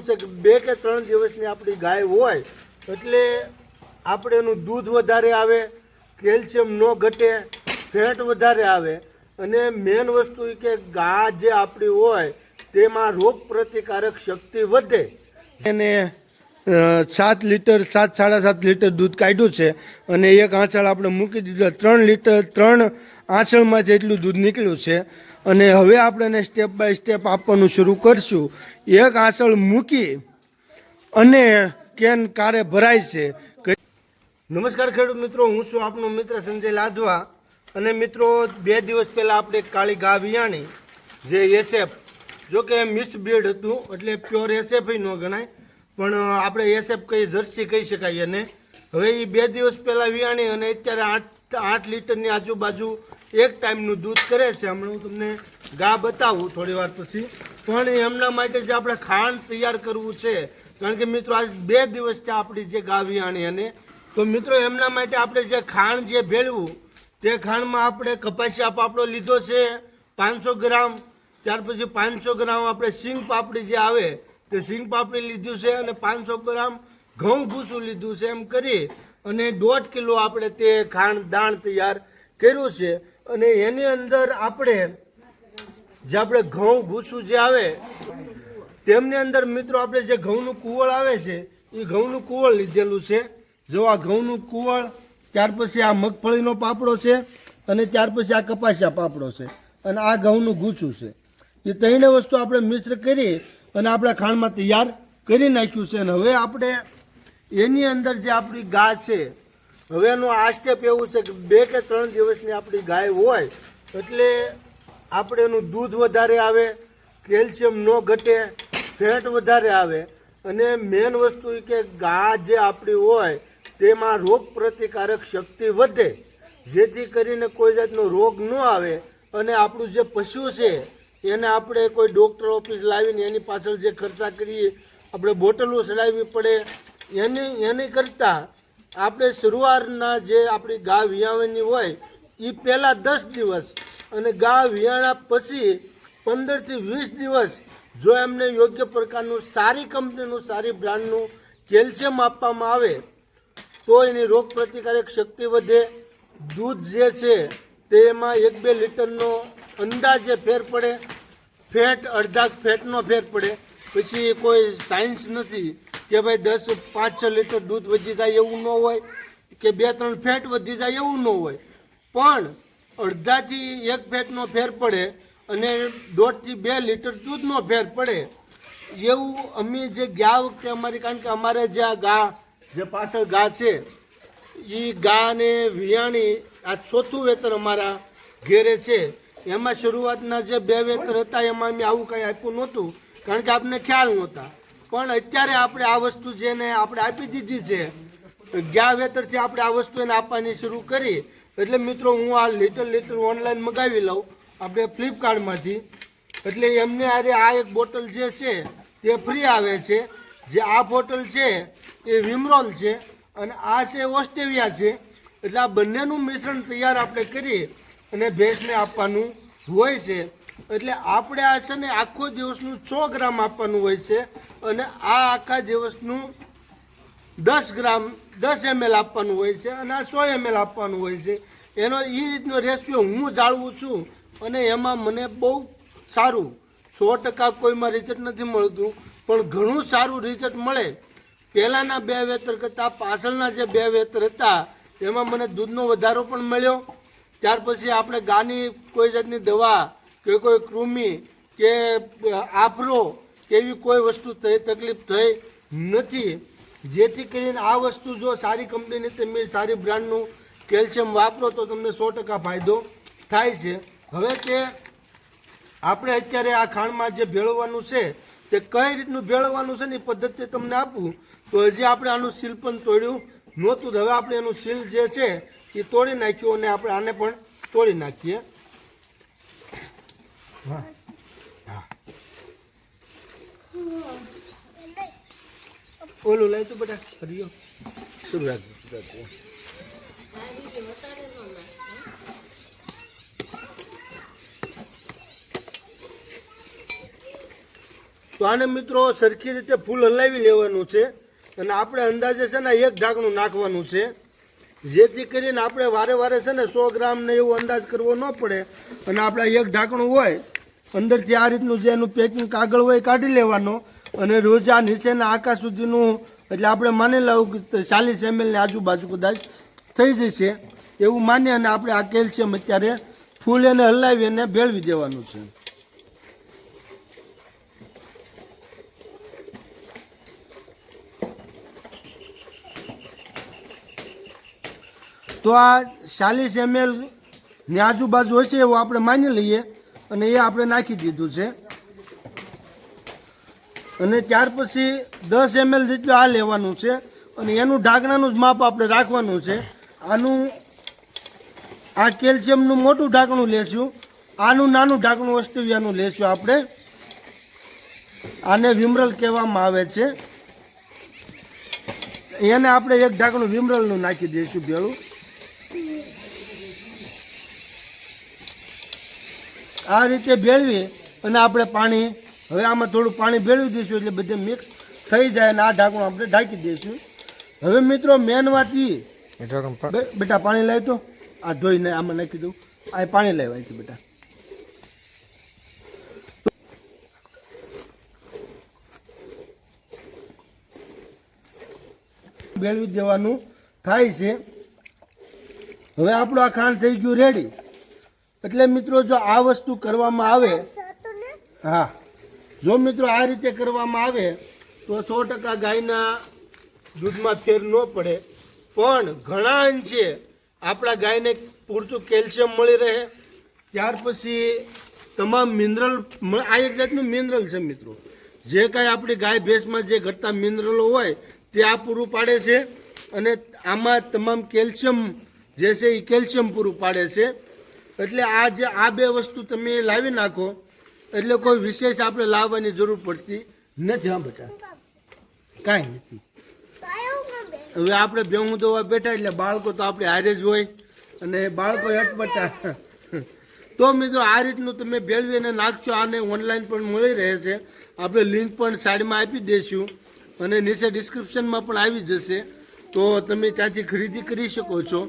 છે કે બે કે ત્રણ દિવસની આપણી ગાય હોય, એટલે આપણે એનું દૂધ વધારે આવે, કેલ્શિયમ ન ઘટે, ફેટ વધારે આવે, અને મેન વસ્તુ એ કે ગા જે આપણી હોય, તેમાં રોગ પ્રતિકારક શક્તિ વધે. એને સાત લીટર, સાત, સાડા સાત લીટર દૂધ કાઢ્યું છે, અને એક આંચળ આપણે મૂકી દીધું ત્રણ લીટર, ત્રણ આંચળમાં જેટલું દૂધ નીકળ્યું છે અને હવે આપણે એને સ્ટેપ બાય સ્ટેપ આપવાનું શરૂ કરશું. એક આસળ મૂકી અને કેન કારે ભરાય છે. નમસ્કાર ખેડૂત મિત્રો, હું છું આપનો મિત્ર સંજય લાધવા. અને મિત્રો, બે દિવસ પહેલાં આપણે કાળી ગા વિયાણી, જે એસએફ જો કે મિસ બ્રીડ હતું, એટલે પ્યોર એસએફ ન ગણાય. પણ આપણે એસએફ કહી જર્સી કહી શકાય એને. હવે એ બે દિવસ પહેલાં વિયાણી અને અત્યારે આઠ આઠ લીટરની આજુબાજુ એક ટાઈમનું દૂધ કરે છે. હમણાં હું તમને ગા બતાવું થોડી વાર પછી. પણ એમના માટે જે આપણે ખાંડ તૈયાર કરવું છે, કારણ કે મિત્રો આજ બે દિવસ છે આપણી જે ગાવી આણી અને તો મિત્રો એમના માટે આપણે જે ખાંડ જે ભેળવું, તે ખાંડમાં આપણે કપાસી પાપડો લીધો છે, પાંચસો ગ્રામ. ત્યાર પછી પાંચસો ગ્રામ આપણે સિંગ પાપડી જે આવે, તે સિંગ પાપડી લીધું છે અને પાંચસો ગ્રામ ઘઉં ભૂસું લીધું છે એમ કરી અને દોઢ કિલો આપણે તે ખાંડ, દાણ તૈયાર કર્યું છે. અને એની અંદર આપણે જે આપણે ઘઉં ભૂસું જે આવે, તેમની અંદર મિત્રો આપણે જે ઘઉંનું કુવળ આવે છે, એ ઘઉંનું કુવળ લીધેલું છે. જો આ ઘઉંનું કુવળ ત્યાર પછી આ મગફળીનો પાપડો છે અને ત્યાર પછી આ કપાસિયા પાપડો છે અને આ ઘઉંનું ગૂંચું છે. એ ત્રણે વસ્તુ આપણે મિશ્ર કરી અને આપણે ખાંડમાં તૈયાર કરી નાખ્યું છે. અને હવે આપણે એની અંદર જે આપણી ગા છે હવે એનું આ સ્ટેપ એવું છે કે બે કે ત્રણ દિવસની આપણી ગાય હોય, એટલે આપણે એનું દૂધ વધારે આવે, કેલ્શિયમ ન ઘટે, ફેટ વધારે આવે, અને મેન વસ્તુ કે ગા જે આપણી હોય, તેમાં રોગ પ્રતિકારક શક્તિ વધે. જેથી કરીને કોઈ જાતનો રોગ ન આવે, અને આપણું જે પશુ છે, એને આપણે કોઈ ડૉક્ટર ઓફિસ લાવીને એની પાછળ જે ખર્ચા કરીએ, આપણે બોટલો ચડાવવી પડે, એની એની કરતાં આપણે શરૂઆતના જે આપણી ગા વિયાવાની હોય એ પહેલાં દસ દિવસ અને ગા વિયાણા પછી પંદરથી વીસ દિવસ જો એમને યોગ્ય પ્રકારનું સારી કંપનીનું, સારી બ્રાન્ડનું કેલ્શિયમ આપવામાં આવે, તો એની રોગ પ્રતિકારક શક્તિ વધે. દૂધ જે છે તેમાં એક બે લીટરનો અંદાજે ફેર પડે. ફેટ, અડધા ફેટનો ફેર પડે. પછી કોઈ સાયન્સ નથી. કે ભાઈ દસ, પાંચ, છ લીટર દૂધ વધી જાય એવું ન હોય, કે બે, ત્રણ ફેટ વધી જાય એવું ન હોય. પણ અડધાથી એક ફેટનો ફેર પડે અને દોઢથી બે લીટર દૂધનો ફેર પડે. એવું અમે જે ગયા વખતે અમારી, કારણ કે અમારે જે આ ગા, જે પાછળ ગા છે એ ગા ને વિયાણી આ ચોથું વેતર અમારા ઘેરે છે. એમાં શરૂઆતના જે બે વેતર હતા, એમાં અમે આવું કંઈ આપ્યું નહોતું, કારણ કે આપને ખ્યાલ નહોતા. પણ અત્યારે આપણે આ વસ્તુ જેને આપણે આપી દીધી છે, ગયા વેતરથી આપણે આ વસ્તુ એને આપવાની શરૂ કરી. એટલે મિત્રો, હું આ લિટર લિટર ઓનલાઈન મગાવી લઉં, આપણે ફ્લિપકાર્ટમાંથી એટલે એમને આરે આ એક બોટલ જે છે, તે ફ્રી આવે છે. જે આ બોટલ છે, એ વિમરોલ છે અને આ છે ઓસ્ટેવિયા છે. એટલે આ બંનેનું મિશ્રણ તૈયાર આપણે કરી અને ભેંસને આપવાનું હોય છે. એટલે આપણે આ છે ને આખો દિવસનું સો ગ્રામ આપવાનું હોય છે અને આ આખા દિવસનું દસ ગ્રામ, દસ એમએલ આપવાનું હોય છે અને આ સો એમએલ આપવાનું હોય છે. એનો એ રીતનો રેશિયો હું જાળવું છું અને એમાં મને બહુ સારું, સો ટકા કોઈમાં રિઝલ્ટ નથી મળતું, પણ ઘણું સારું રિઝલ્ટ મળે. પહેલાંના બે વેતર કરતાં, પાછળના જે બે વેતર હતા, એમાં મને દૂધનો વધારો પણ મળ્યો. ત્યાર પછી આપણે ગાની કોઈ જાતની દવા કે કોઈ કૃમિ કે આફરો એવી કોઈ વસ્તુ થઈ તકલીફ થઈ નથી. જેથી કરીને આ વસ્તુ જો સારી કંપનીની તમે સારી બ્રાન્ડનું કેલ્શિયમ વાપરો તો તમને સો ટકા ફાયદો થાય છે. હવે તે આપણે અત્યારે આ ખાંડમાં જે ભેળવવાનું છે, તે કઈ રીતનું ભેળવવાનું છે ને એ પદ્ધતિ તમને આપું? તો હજી આપણે આનું સીલ પણ તોડ્યું નહોતું. હવે આપણે એનું સીલ જે છે એ તોડી નાખ્યું અને આપણે આને પણ તોડી નાખીએ. ઓલું લઈ તું બેટા, હરિયો. શરૂ રાખજો તો આને મિત્રો સરખી રીતે ફૂલ હલાવી લેવાનું છે અને આપણે અંદાજે છે ને એક ઢાંકણું નાખવાનું છે. જેથી કરીને આપણે વારે વારે છે ને સો ગ્રામ ને એવો અંદાજ કરવો ન પડે અને આપણે એક ઢાંકણું હોય અંદરથી આ રીતનું જે એનું પેકિંગ કાગળ હોય કાઢી લેવાનો અને રોજ આ નીચેના આકાશ સુધીનું, એટલે આપણે માની લઉં કે ચાલીસ એમએલની આજુબાજુ કદાચ થઈ જશે. એવું માની અને આપણે આ કેલ્શિયમ અત્યારે ફૂલ એને હલાવી અને ભેળવી દેવાનું છે. તો આ ચાલીસ એમએલની આજુબાજુ હશે એવું આપણે માની લઈએ. અને એ આપણે નાખી દીધું છે. અને ત્યાર પછી દસ એમએલ જેટલું આ લેવાનું છે અને એનું ઢાંકણાનું જ માપ આપણે રાખવાનું છે. આનું આ કેલ્શિયમનું મોટું ઢાંકણું લેશું. આનું નાનું ઢાંકણું ઓસ્ટ્રેલિયાનું લેશું આપણે. આને વિમરલ કહેવામાં આવે છે. એને આપણે એક ઢાંકણું વિમરલનું નાખી દઈશું ભેળું. આ રીતે ભેળવી અને આપણે પાણી હવે આમાં થોડું પાણી ભેળવી દઈશું એટલે બધે મિક્સ થઈ જાય અને આ ઢાંકણું આપણે ઢાંકી દઈશું. હવે મિત્રો મેન વાત બેટા પાણી લાવી તો આ ધોઈને આમાં નાખી દઉં. આ પાણી લાવ્યા છે બેટા. બેળવી દેવાનું થાય છે. હવે આપણું આ ખાંડ થઈ ગયું રેડી એટલે મિત્રો, જો આ વસ્તુ કરવામાં આવે, હા, જો મિત્રો આ રીતે કરવામાં આવે, તો સો ટકા ગાયના દૂધમાં ફેર ન પડે. પણ ઘણા અંશે આપણા ગાયને પૂરતું કેલ્શિયમ મળી રહે. ત્યાર પછી તમામ મિનરલ આ એક જાતનું મિનરલ છે મિત્રો. જે કાંઈ આપણી ગાય ભેંસમાં જે ઘટતા મિનરલો હોય, તે આ પૂરું પાડે છે. અને આમાં તમામ કેલ્શિયમ જે છે એ કેલ્શિયમ પૂરું પાડે છે. એટલે આ જે આ બે વસ્તુ તમે લાવી નાખો. એટલે કોઈ વિશેષ આપણે લાવવાની જરૂર પડતી નથી, હા બેટા? કાંઈ નથી. હવે આપણે ભેહું દોવા બેઠા, એટલે બાળકો તો આપણે હારે જ હોય. અને બાળકો અટપટા તો મિત્રો, આ રીતનું તમે ભેળવી અને નાખશો, આને ઓનલાઈન પણ મળી રહે છે. આપણે લિંક પણ સાઈડમાં આપી દઈશું. અને નીચે ડિસ્ક્રિપ્શનમાં પણ આવી જશે. તો તમે ત્યાંથી ખરીદી કરી શકો છો.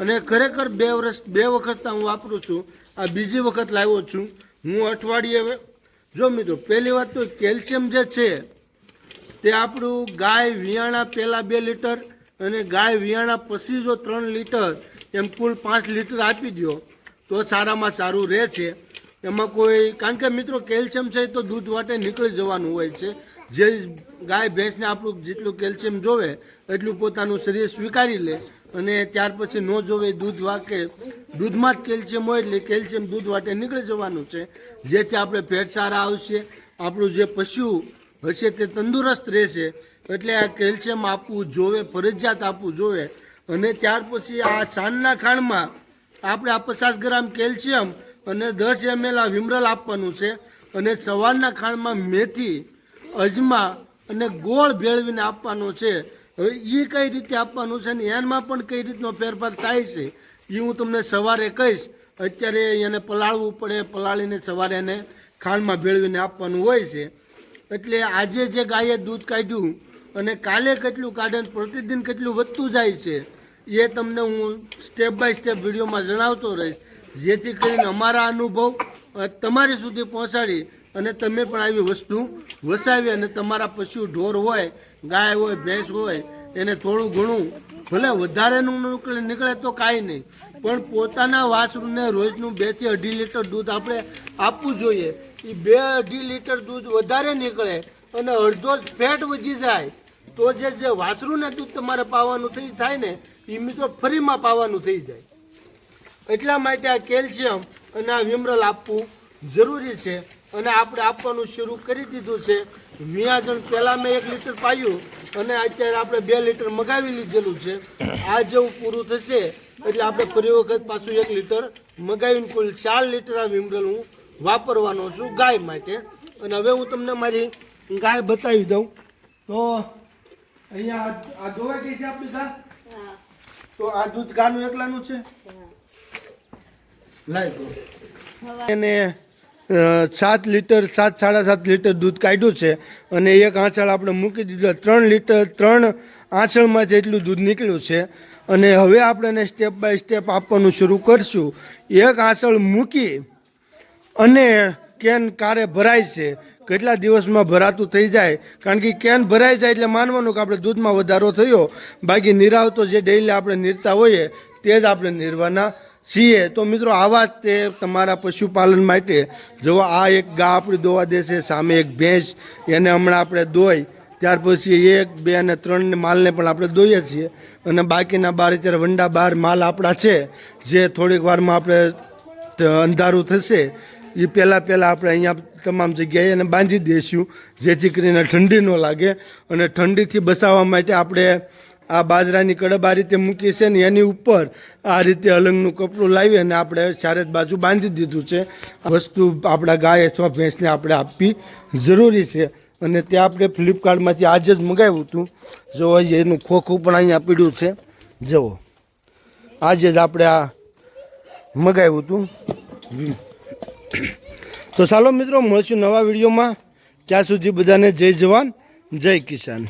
અને ખરેખર બે વર્ષ બે વખત હું વાપરું છું. આ બીજી વખત લાવ્યો છું. હું અઠવાડિયે જો મિત્રો, પહેલી વાત તો કેલ્શિયમ જે છે, તે આપણું ગાય વિયાણા પહેલાં બે લીટર અને ગાય વિયાણા પછી જો ત્રણ લીટર, એમ કુલ પાંચ લીટર આપી દો તો સારામાં સારું રહે છે. એમાં કોઈ કારણ કે મિત્રો, કેલ્શિયમ છે તો દૂધ માટે નીકળી જવાનું હોય છે. જે ગાય, ભેંસને આપણું જેટલું કેલ્શિયમ જોવે, એટલું પોતાનું શરીર સ્વીકારી લે. અને ત્યાર પછી ન જોવે, દૂધ વાકે. દૂધમાં જ કેલ્શિયમ હોય એટલે કેલ્શિયમ દૂધ વાટે નીકળી જવાનું છે. જેથી આપણે પેટ સારા આવશે. આપણું જે પશુ હશે તે તંદુરસ્ત રહેશે. એટલે આ કેલ્શિયમ આપવું જોવે, ફરજિયાત આપવું જોવે. અને ત્યાર પછી આ છાનના ખાંડમાં આપણે આ પચાસ ગ્રામ કેલ્શિયમ અને દસ એમએલ આ વિમરલ આપવાનું છે. અને સવારના ખાંડમાં મેથી, અજમા અને ગોળ ભેળવીને આપવાનો છે. હવે એ કઈ રીતે આપવાનું છે ને એમાં પણ કઈ રીતનો ફેરફાર થાય છે એ હું તમને સવારે કહીશ. અત્યારે એને પલાળવું પડે, પલાળીને સવારે એને ખાંડમાં ભેળવીને આપવાનું હોય છે. એટલે આજે જે ગાયે દૂધ કાઢ્યું અને કાલે કેટલું કાઢે પ્રતિદિન કેટલું વધતું જાય છે, એ તમને હું સ્ટેપ બાય સ્ટેપ વિડીયોમાં જણાવતો રહીશ. જેથી કરીને અમારા અનુભવ તમારી સુધી પહોંચાડી અને તમે પણ આવી વસ્તુ વસાવી અને તમારા પશુ ઢોર હોય, ગાય હોય, ભેંસ હોય, એને થોડું ઘણું ભલે વધારેનું નીકળે તો કાંઈ નહીં. પણ પોતાના વાસરૂને રોજનું બેથી અઢી લીટર દૂધ આપણે આપવું જોઈએ. એ બે અઢી લીટર દૂધ વધારે નીકળે અને અડધો ફેટ વધી જાય, તો જે જે વાસરુને દૂધ તમારે પાવાનું થઈ થાય ને એ મિત્રો ફરીમાં પાવાનું થઈ જાય. એટલા માટે આ કેલ્શિયમ અને આ વિમરલ આપવું જરૂરી છે. અને આપણે આપવાનું શરૂ કરી દીધું છે. વ્યાજણ પહેલાં મેં એક લીટર પાયું અને અત્યારે આપણે બે લીટર મગાવી લીધેલું છે. આ જેવું પૂરું થશે એટલે આપણે ફરી વખત પાછું એક લીટર મગાવીને કુલ ચાર લીટર આ વિમરલ હું વાપરવાનો છું ગાય માટે. અને હવે હું તમને મારી ગાય બતાવી દઉં. તો અહીંયા આ- ધોવાઈ ગઈ છે આપણી ગા તો આ દૂધ ગાનું એકલાનું છે? લાઈ દો. એને સાત લીટર, સાત, સાડા સાત લીટર દૂધ કાઢ્યું છે અને એક આંચળ આપણે મૂકી દીધું ત્રણ લીટર, ત્રણ આંચળમાંથી એટલું દૂધ નીકળ્યું છે. અને હવે આપણે એને સ્ટેપ બાય સ્ટેપ આપવાનું શરૂ કરશું. એક આંચળ મૂકી અને કેન કારે ભરાય છે. કેટલા દિવસમાં ભરાતું થઈ જાય? કારણ કે કેન ભરાઈ જાય એટલે માનવાનું કે આપણે દૂધમાં વધારો થયો. બાકી નિરાવતો જે ડેઈલી આપણે નીરતા હોઈએ, તે જ આપણે નિરવાના છીએ. તો મિત્રો આવા જ તે તમારા પશુપાલન માટે. જો આ એક ગા આપણી દોવા દેશે, સામે એક ભેંસ, એને હમણાં આપણે દોઈ, ત્યાર પછી એક, બે અને ત્રણ માલને પણ આપણે દોઈએ છીએ. અને બાકીના બાર, અત્યારે વંડા બાર માલ આપણા છે, જે થોડીક વારમાં આપણે અંધારું થશે. એ પહેલાં પહેલાં આપણે અહીંયા તમામ જગ્યાએ એને બાંધી દઈશું, જેથી કરીને ઠંડી ન લાગે. અને ઠંડીથી બચાવવા માટે આપણે આ બાજરાની કડબ આ રીતે મૂકી છે ને એની ઉપર આ રીતે અલંગનું કપડું લાવી અને આપણે ચારે બાજુ બાંધી દીધું છે. વસ્તુ આપણા ગાય અથવા ભેંસને આપણે આપવી જરૂરી છે. અને તે આપણે ફ્લિપકાર્ટમાંથી આજે જ મંગાવ્યું હતું. જો એનું ખોખું પણ અહીંયા પીડ્યું છે. જુઓ. આજે જ આપણે આ મંગાવ્યું હતું. તો ચાલો મિત્રો, મળશું નવા વિડીયોમાં. ત્યાં સુધી બધાને જય જવાન, જય કિસાન.